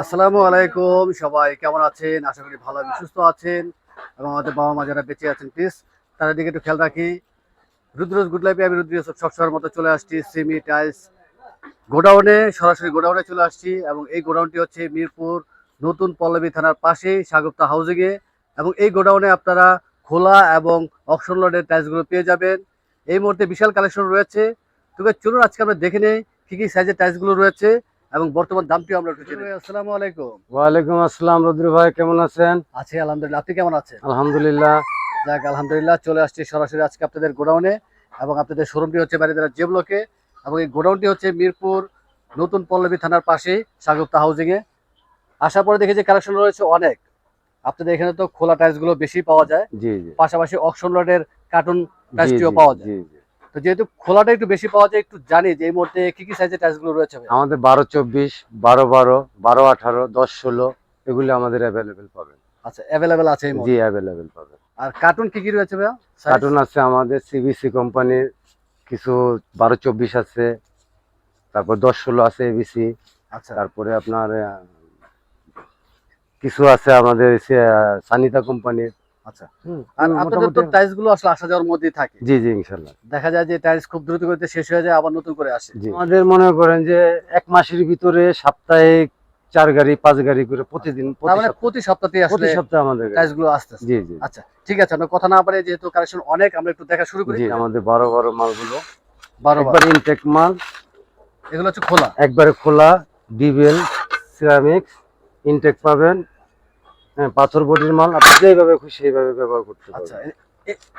আসসালামু আলাইকুম, সবাই কেমন আছেন? আশা করি ভালো সুস্থ আছেন এবং আমাদের বাবা মা যারা বেঁচে আছেন প্লিজ তাদের দিকে একটু খেয়াল রাখি। রুদ্রজ গুড লাইফে আমি রুদ্র সবসময়ের মতো চলে আসছি সিমি টাইলস গোডাউনে সরাসরি গোডাউনে চলে আসছি এবং এই গোডাউনটি হচ্ছে মিরপুর নতুন পল্লবী থানার পাশেই সাগুপ্তা হাউজিংয়ে এবং এই গোডাউনে আপনারা খোলা এবং অকশন লডের টাইলসগুলো পেয়ে যাবেন। এই মুহূর্তে বিশাল কালেকশন রয়েছে। তবে চলুন আজকে আমরা দেখে নেই কী কী সাইজের টাইলসগুলো রয়েছে। এবং বর্তমান দামটিও আমরা একটু জেনে আসসালামু আলাইকুম। ওয়ালাইকুম আসসালাম রুদ্র ভাই কেমন আছেন? আছি আলহামদুলিল্লাহ। আপনি কেমন আছেন? আলহামদুলিল্লাহ। যাক আলহামদুলিল্লাহ চলে আসছি সরাসরি আজকে আপনাদের গোডাউনে এবং আপনাদের শোরুমটি হচ্ছে বাড়িদারা জে ব্লকে এবং এই গোডাউনটি হচ্ছে মিরপুর নতুন পল্লবী থানার পাশেই সাগুপ্তা হাউজিংয়ে আসার পরে দেখি যে কালেকশন রয়েছে অনেক। আপনাদের এখানে তো খোলা টাইলসগুলো বেশি পাওয়া যায়। জি জি। পাশাপাশি অকশন লটের কার্টুন টাইলসটিও পাওয়া যায়। তো যেহেতু খোলাটা একটু বেশি পাওয়া যায় একটু জানি যে এই মুহূর্তে কি কি সাইজের টাইলসগুলো রয়েছে? আমাদের বারো চব্বিশ বারো বারো বারো আঠারো দশ ষোলো এগুলি আমাদের অ্যাভেলেবেল পাবেন। আচ্ছা অ্যাভেলেবেল আছে জি অ্যাভেলেবেল পাবেন। আর কার্টুন কি কি রয়েছে ভাইয়া? কার্টুন আছে আমাদের সিবিসি কোম্পানির কিছু বারো চব্বিশ আছে তারপর দশ ষোলো আছে এবিসি আচ্ছা। তারপরে আপনার কিছু আছে আমাদের সানিতা কোম্পানির আচ্ছা। আর আপনাদের তো টাইলসগুলো আসলে আসা যাওয়ার মধ্যেই থাকে। জি জি ইনশাল্লাহ। দেখা যায় যে টাইলস খুব দ্রুত করতে শেষ হয়ে যায় আবার নতুন করে আসে। আমাদের মনে করেন যে এক মাসের ভিতরে সাপ্তাহিক চার গাড়ি পাঁচ গাড়ি করে প্রতিদিন প্রতি মানে সপ্তাহে- প্রতি সপ্তাহে সপ্তাহে আমাদের গাড়ি। টাইলসগুলো আসতেছে। জি জি। আচ্ছা ঠিক আছে আমরা কথা না পারে যেহেতু কালেকশন অনেক আমরা একটু দেখা শুরু করি। আমাদের বড় বড় মালগুলো। বারো ইনটেক মাল এগুলো হচ্ছে খোলা। একবারে খোলা ডিবেল সিরামিক্স ইনটেক পাবেন। হ্যাঁ পাথর বডির মাল আপনি যেভাবে খুশি সেইভাবে ব্যবহার করতে আচ্ছা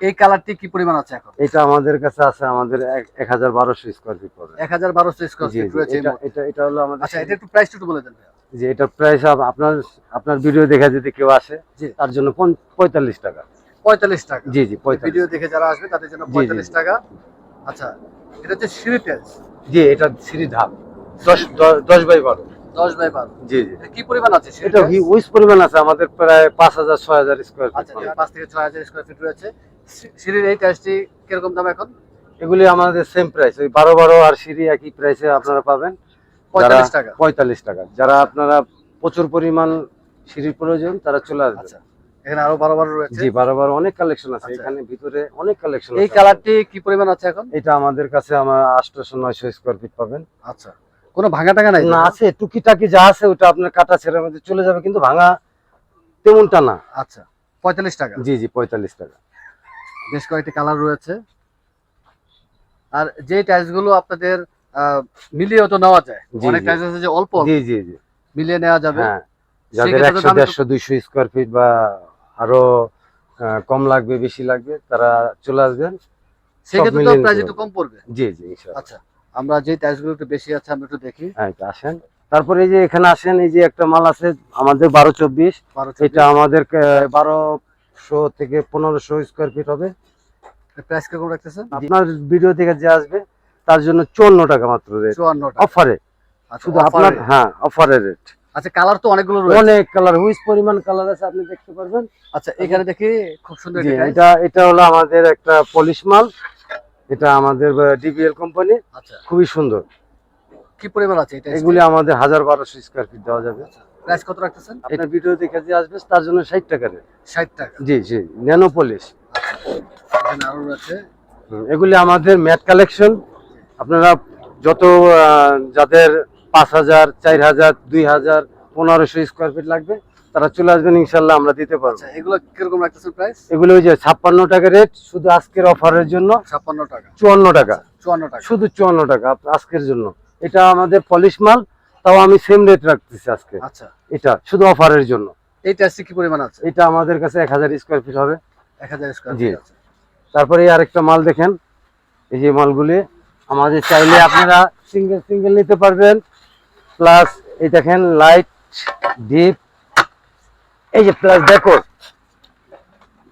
এই কালারটি কি পরিমাণ আছে এখন? এটা আমাদের কাছে আছে আমাদের এক হাজার বারোশো স্কোয়ার ফিট হাজার বারোশো স্কোয়ার ফিট রয়েছে এটা এটা এটা হলো আমাদের আচ্ছা এটা একটু প্রাইসটা একটু বলে দেন। যে এটা প্রাইস আপনার আপনার ভিডিও দেখা যদি কেউ আসে। তার জন্য পঞ্চ- পঁয়তাল্লিশ টাকা। পঁয়তাল্লিশ টাকা। জি জি পঁয়তাল্লিশ। ভিডিও দেখে যারা আসবে তাদের জন্য জি, জি। পঁয়তাল্লিশ টাকা। আচ্ছা এটা হচ্ছে সিঁড়ি জি এটা সিঁড়ি ধাপ। দশ দ- দশ বাই বারো। দশ বাই বারো জি জি। কি পরিমাণ আছে সিঁড়ি হিউজ পরিমাণ আছে আমাদের প্রায় পাঁচ হাজার ছয় হাজার আচ্ছা এটা থেকে ছয় হাজার ফিট রয়েছে। সিঁড়ির এই টাইলসটি কীরকম দাম এখন? এগুলি আমাদের সেম প্রাইস ওই বারো বারো আর সিঁড়ি একই প্রাইসে আপনারা পাবেন। পঁয়তাল্লিশ টাকা। পঁয়তাল্লিশ টাকা। যারা আপনারা প্রচুর পরিমাণ সিঁড়ির প্রয়োজন তারা চলে আসবে আচ্ছা এখানে আরও বারো বারো রয়েছে। জি বারো বারো অনেক কালেকশন আছে। আচ্ছা। এখানে ভিতরে অনেক কালেকশন এই কালারটি কি পরিমাণ আছে এখন? এটা আমাদের কাছে আমার আটশোশো নয়শো স্কোয়ার ফিট পাবেন। আচ্ছা। কোনো ভাঙা টাকা নাই না আছে টুকিটাকি যা আছে ওটা আপনার কাটা ছেড়ের মধ্যে চলে যাবে কিন্তু ভাঙা তেমনটা না। আচ্ছা পঁয়তাল্লিশ টাকা। জি জি পঁয়তাল্লিশ টাকা। বেশ কয়েকটি কালার রয়েছে। আর যে টাইলসগুলো আপনাদের মিলিয়েও তো নেওয়া যায় অনেক টাইলস আছে যে অল্প জি জি জি। মিলিয়ে নেওয়া যাবে। হ্যাঁ যাদের একশো দেড়শো দুইশো স্কোয়ার ফিট বা আরও কম লাগবে বেশি লাগবে তারা চলে আসবেন। সেক্ষেত্রে তো প্রাইস একটু কম পড়বে। জি জি আচ্ছা। আমরা যে টাইলস একটু বেশি আছে আমরা একটু দেখি। হ্যাঁ আসেন। তারপরে এই যে এখানে আসেন এই যে একটা মাল আছে আমাদের বারো চব্বিশ। এটা আমাদের বারোশো থেকে পনেরোশো স্কোয়ার ফিট হবে। প্রাইস কীরকম রাখতেছেন? আপনার ভিডিও থেকে যে আসবে তার জন্য চুয়ান্ন টাকা মাত্র রেট চুয়ান্ন অফারে। আচ্ছা, শুধু আপনার হ্যাঁ অফারের রেট আচ্ছা কালার তো অনেকগুলো রয়েছে। অনেক কালার হুইস পরিমাণ কালার আছে আপনি দেখতে পারবেন। আচ্ছা এখানে দেখি খুব সুন্দর। এটা এটা হলো আমাদের একটা পলিশ মাল। এটা আমাদের ডিবিএল কোম্পানি আচ্ছা। খুবই সুন্দর। কি পরিমাণ আছে এটা? এগুলি আমাদের হাজার বারোশো স্কোয়ার ফিট দেওয়া যাবে। প্রাইস কত রাখতেছেন? আপনার ভিডিও দেখে যে আসবে তার জন্য ষাট টাকা রেট ষাট টাকা। জি জি ন্যানো পলিশ রয়েছে। এগুলি আমাদের ম্যাট কালেকশন আপনারা যত যাদের পাঁচ হাজার চার হাজার দুই হাজার পনেরোশো স্কোয়ার ফিট লাগবে তারা চলে আসবেন ইনশাল্লাহ আমরা দিতে পারব। আচ্ছা এগুলো কীরকম রাখতেছেন প্রাইস এগুলো ওই যে ছাপ্পান্ন টাকা রেট শুধু আজকের অফারের জন্য ছাপ্পান্ন টাকা। চুয়ান্ন টাকা। চুয়ান্ন টাকা। শুধু চুয়ান্ন টাকা আজকের জন্য। এটা আমাদের পলিশ মাল তাও আমি সেম রেট রাখতেছি আজকে। আচ্ছা। এটা শুধু অফারের জন্য। এই টাইলসটি কি পরিমাণ আছে? এটা আমাদের কাছে এক হাজার স্কোয়ার ফিট হবে। এক হাজার স্কোয়ার জি। আছে। তারপরে আরেকটা মাল দেখেন। এই যে মালগুলি আমাদের চাইলে আপনারা সিঙ্গেল সিঙ্গেল নিতে পারবেন। প্লাস এই দেখেন লাইট ডিপ এই যে প্লাস ডেকোর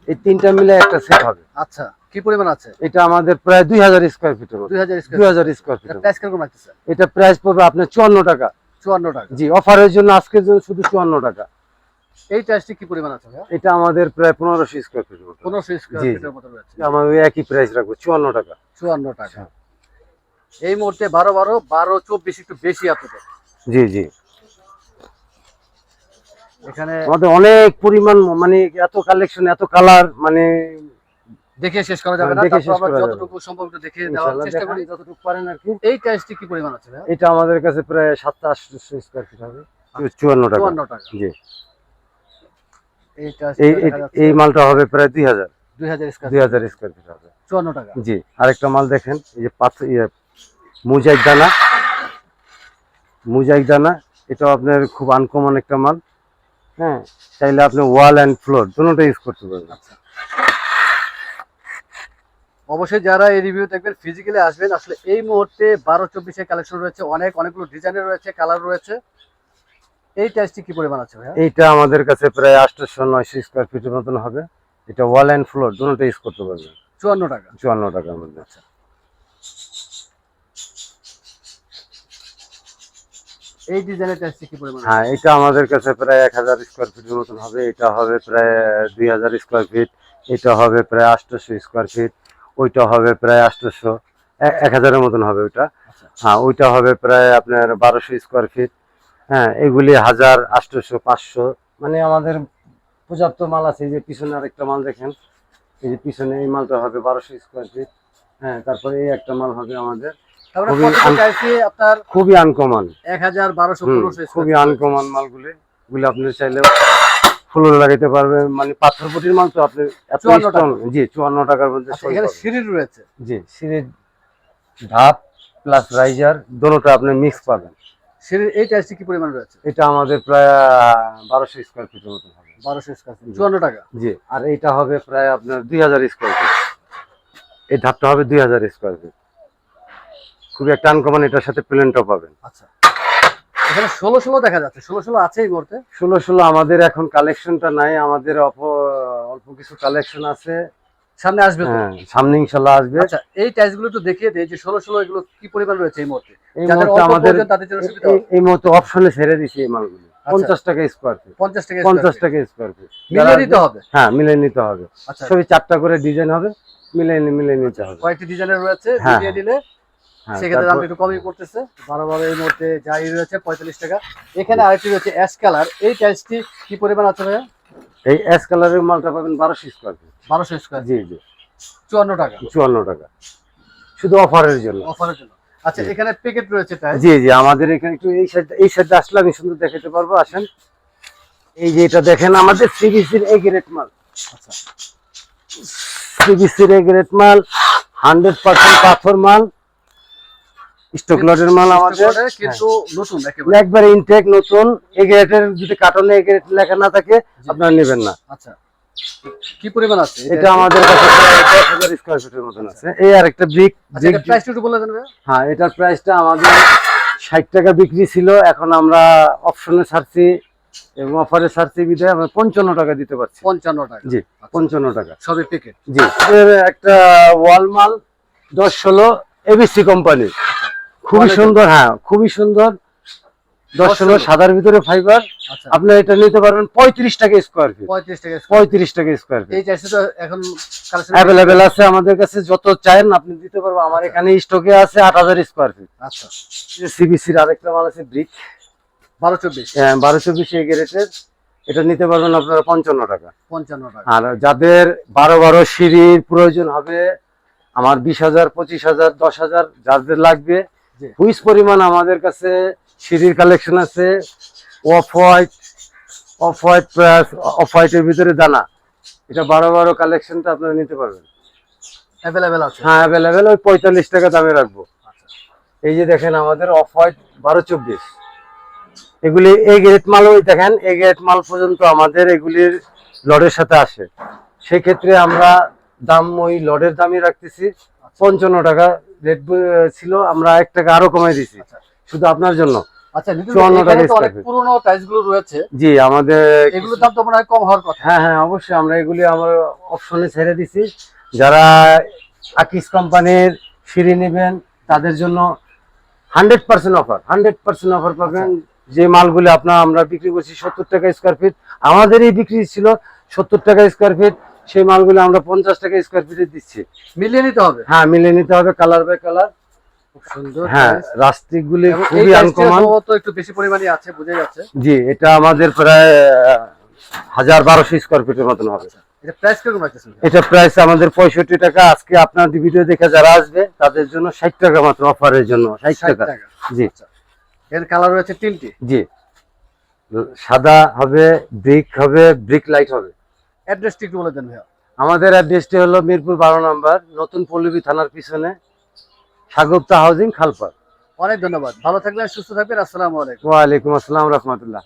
এই তিনটা মিলে একটা সেট হবে। আচ্ছা কি পরিমাণ আছে? এটা আমাদের প্রায় দুই হাজার স্কোয়ার ফিটের মতো দুই হাজার দুই স্কোয়ার ফিট প্রাইস কীরকম এটা প্রাইস পড়বে আপনার চুয়ান্ন টাকা। চুয়ান্ন টাকা। জি অফারের জন্য আজকের জন্য শুধু চুয়ান্ন টাকা। এই টাইলসটি কি পরিমাণ আছে এটা আমাদের প্রায় পনেরোশো স্কোয়ার ফিট মতো পনেরোশো স্কোয়ার। ফিটের মতো রয়েছে। একই প্রাইস রাখব চুয়ান্ন টাকা। চুয়ান্ন টাকা। এই মুহূর্তে বারো বারো বারো চব্বিশ একটু বেশি আপনাদের। জি জি। এখানে আমাদের অনেক পরিমাণ মানে এত কালেকশন এত কালার মানে দেখে শেষ করা যাবে না তারপর আমরা যতটুকু সম্ভব দেখে দেওয়ার চেষ্টা করি যতটুকু পারেন আর কি। এই টাইলসটি কি পরিমাণ আছে এটা আমাদের কাছে প্রায় স্কোয়ার ফিট হবে। চুয়ান্ন টাকা। চুয়ান্ন টাকা। জি। এই এই মালটা হবে প্রায় দুই হাজার। দুই হাজার স্কোয়ার দুই হাজার স্কোয়ার ফিট হবে। চুয়ান্ন টাকা। জি আরেকটা মাল দেখেন এই যে পাথর ইয়ে মুজাইক দানা। মুজাইক দানা এটাও আপনার খুব আনকমন একটা মাল। হ্যাঁ চাইলে আপনি ওয়াল অ্যান্ড ফ্লোর দুটোটা ইউজ করতে পারবেন। আচ্ছা অবশ্যই যারা এই রিভিউ দেখবেন ফিজিক্যালি আসবেন আসলে এই মুহূর্তে বারো চব্বিশের কালেকশন রয়েছে অনেক অনেকগুলো ডিজাইনের রয়েছে কালার রয়েছে। এই টাইলসটি কি পরিমাণ আছে ভাইয়া? এইটা আমাদের কাছে প্রায় আটশোশো নয়শো স্কোয়ার ফিটের মতন হবে। এটা ওয়াল অ্যান্ড ফ্লোর দুটোটা ইউজ করতে পারবেন। চুয়ান্ন টাকা। চুয়ান্ন টাকার মধ্যে। এই ডিজাইনের টাইলসটি কি পরিমাণ? হ্যাঁ এটা আমাদের কাছে প্রায় এক হাজার স্কোয়ার ফিটের মতন হবে। এটা হবে প্রায় দুই হাজার স্কোয়ার ফিট এটা হবে প্রায় আটশোশো স্কোয়ার ফিট ওইটা হবে প্রায় আটশোশো এক হাজারের মতন হবে ওইটা। আচ্ছা হ্যাঁ ওইটা হবে প্রায় আপনার বারোশো স্কোয়ার ফিট হ্যাঁ এগুলি হাজার আটশোশো পাঁচশো। মানে আমাদের পর্যাপ্ত মাল আছে। এই যে পিছনে আরেকটা মাল দেখেন। এই যে পিছনে এই মালটা হবে বারোশো স্কোয়ার ফিট হ্যাঁ তারপরে এই একটা মাল হবে আমাদের। খুবই আনকমন। এক হাজার বারোশো খুবই আনকমন মালগুলি। এগুলি আপনি চাইলে ফুলও লাগাইতে পারবেন। মানে পাথর পুটির মাল তো আপনি এত 54 টাকা। স্টোন জি চুয়ান্ন টাকার মধ্যে আচ্ছা সই সিঁড়ি রয়েছে। জি সিঁড়ির ধাপ প্লাস রাইজার দোনোটা আপনি মিক্স পাবেন। সিঁড়ির এই টাইলসটি কি পরিমাণ রয়েছে? এটা আমাদের প্রায় বারোশো স্কোয়ার ফিটের মতো হবে। বারোশো স্কোয়ার চুয়ান্ন টাকা? জি আর এইটা হবে প্রায় আপনার দুই হাজার স্কোয়ার ফিট এই ধাপটা হবে দুই হাজার স্কোয়ার ফিট খুবই একটা আনকমন এটার সাথে প্লেনটাও পাবেন। আচ্ছা। এখানে ষোলো ষোলো দেখা যাচ্ছে। ষোলো ষোলো আছে এই মুহূর্তে? ষোলো ষোলো আমাদের এখন কালেকশনটা নাই আমাদের অল্প কিছু কালেকশন আছে। সামনে আসবে হ্যাঁ সামনে ইনশাল্লাহ আসবে। আচ্ছা এই টাইলসগুলো একটু দেখিয়ে দেয় যে ষোলো ষোলো এগুলো কি পরিমাণ রয়েছে এই মুহূর্তে? এই মুহূর্তে আমাদের এই- মুহূর্তে অপশনে ছেড়ে দিছি এই মালগুলো। পঞ্চাশ টাকা স্কোয়ার ফিট পঞ্চাশ টাকা পঞ্চাশ টাকা স্কোয়ার ফিট মিলিয়ে নিতে হবে? হ্যাঁ মিলে নিতে হবে। আচ্ছা। সবই চারটা করে ডিজাইন হবে মিলে মিলে নিতে হবে। কয়েকটি ডিজাইনের রয়েছে মিলিয়ে নিলে হ্যাঁ, সেক্ষেত্রে তারপর- দামটা একটু কমই পড়তেছে। বারো বারো এই মুহূর্তে যাই রয়েছে পঁয়তাল্লিশ টাকা। এখানে আরেকটি রয়েছে অ্যাশ কালার এই টাইলসটি কি পরিমাণ আছে ভাইয়া? এই অ্যাশ কালারের মালটা পাবেন বারোশো স্কোয়ার ফিট বারোশো স্কোয়ার জি জি। চুয়ান্ন টাকা। চুয়ান্ন টাকা। শুধু অফারের জন্য। অফারের জন্য। আচ্ছা এখানে প্যাকেট রয়েছে জি জি আমাদের এখানে একটু এই সাইড এই সাইডে আসলে আমি সুন্দর দেখাতে পারব আসেন। এই যে এটা দেখেন আমাদের সিবিসির এ গ্রেড মাল। আচ্ছা। সিবিসির এ গ্রেড মাল হান্ড্রেড পার্সেন্ট পাথর মাল। স্টক লটের মাল আমাদের করে কিন্তু নতুন একেবারে। হ্যাঁ। একবারে ইনটেক নতুন এ গ্রেডের যদি কার্টনে এ গ্রেড লেখা না থাকে আপনারা নেবেন না। আচ্ছা। কি পরিমাণ আছে? এটা আমাদের কাছে স্কোয়ার ফিটের মতন আছে। এই আর একটা ব্রিক আচ্ছা এটা প্রাইস একটু বলে দেন হ্যাঁ এটার প্রাইসটা আমাদের ষাট টাকা বিক্রি ছিল এখন আমরা অপশনে ছাড়ছি এবং অফারে ছাড়ছি বিধায় আমরা পঞ্চান্ন টাকা দিতে পারছি। পঞ্চান্ন টাকা। জি পঞ্চান্ন টাকা। সবই প্যাকেট জি এর একটা ওয়াল মাল দশ ষোলো এবিসি কোম্পানি খুবই সুন্দর হ্যাঁ খুবই সুন্দর। দশ ষোলো সাদার ভিতরে ফাইবার আচ্ছা। আপনি এটা নিতে পারবেন পঁয়ত্রিশ টাকা স্কোয়ার ফিট পঁয়ত্রিশ টাকা পঁয়ত্রিশ টাকা স্কোয়ার ফিট চাইছে তো এখন অ্যাভেলেবেল আছে আমাদের কাছে যত আপনি দিতে পারব আমার এখানে স্টকে আছে আট হাজার স্কোয়ার ফিট আচ্ছা। সিবিসির আরেকটা মাল আছে ব্রিক বারো চব্বিশ। বারো চব্বিশ এই গ্রেটের এটা নিতে পারবেন আপনারা পঞ্চান্ন টাকা। পঞ্চান্ন টাকা। আর যাদের বারো বারো সিঁড়ির প্রয়োজন হবে আমার বিশ হাজার পঁচিশ হাজার দশ হাজার যাদের লাগবে। হুইস পরিমাণ আমাদের কাছে সিঁড়ির কালেকশন আছে। Off white off white plus off হোয়াইটের ভিতরে দানা। এটা বারো বারো কালেকশনটা আপনারা নিতে পারবেন। অ্যাভেলেবেল আছে? হ্যাঁ অ্যাভেলেবেল ওই পঁয়তাল্লিশ টাকা দামে রাখব। আচ্ছা। এই যে দেখেন আমাদের অফ হোয়াইট বারো চব্বিশ। এগুলি এই গ্রেট মাল ওই দেখেন এই গ্রেট মাল পর্যন্ত আমাদের এগুলির লডের সাথে আসে। সেক্ষেত্রে আমরা দাম ওই লডের দামই রাখতেছি। পঞ্চান্ন টাকা রেট ছিল আমরা এক টাকা আরও কমাই দিছি আচ্ছা। শুধু আপনার জন্য। আচ্ছা নিতুল 54 ভাই, এখানে টাকা তো অনেক square feet। পুরনো টাইলসগুলো রয়েছে। জি আমাদের এগুলোর দাম তো মনে হয় কম হওয়ার কথা। হ্যাঁ হ্যাঁ অবশ্যই আমরা এগুলি আমার অপশনে ছেড়ে দিছি যারা আকিস কোম্পানির সিঁড়ি নেবেন তাদের জন্য hundred percent offer hundred percent offer পাবেন। যে মালগুলি আপনার আমরা বিক্রি করছি সত্তর টাকা স্কোয়ার ফিট আমাদেরই বিক্রি ছিল সত্তর টাকা স্কোয়ার ফিট সেই মালগুলো আমরা পঞ্চাশ টাকা স্কোয়ার ফিটে দিচ্ছি। মিলিয়ে নিতে হবে? হ্যাঁ মিলিয়ে নিতে হবে কালার বাই কালার হ্যাঁ। রাস্টিক গুলি খুবই একটু বেশি পরিমাণে আছে বোঝা যাচ্ছে। জি এটা আমাদের প্রায় হাজার বারোশো স্কোয়ার ফিটের মতন হবে। এটা প্রাইস এটা প্রাইস আমাদের পঁয়ষট্টি টাকা। আজকে আপনার ভিডিও দেখে যারা আসবে তাদের জন্য ষাট টাকা মাত্র অফারের জন্য। ষাট 60 টাকা। টাকা। জি। এর কালার রয়েছে তিনটি। জি। সাদা হবে ব্রিক হবে ব্রিক লাইট হবে। অ্যাড্রেসটি একটু বলে দেন ভাইয়া। আমাদের অ্যাড্রেসটি হলো মিরপুর বারো নম্বর নতুন পল্লবী থানার পিছনে সাগপ্তা হাউজিং খালপার অনেক ধন্যবাদ। ভালো থাকবেন সুস্থ থাকবেন আসসালামু আলাইকুম। ওয়ালাইকুম আসসালাম রহমতুল্লাহ।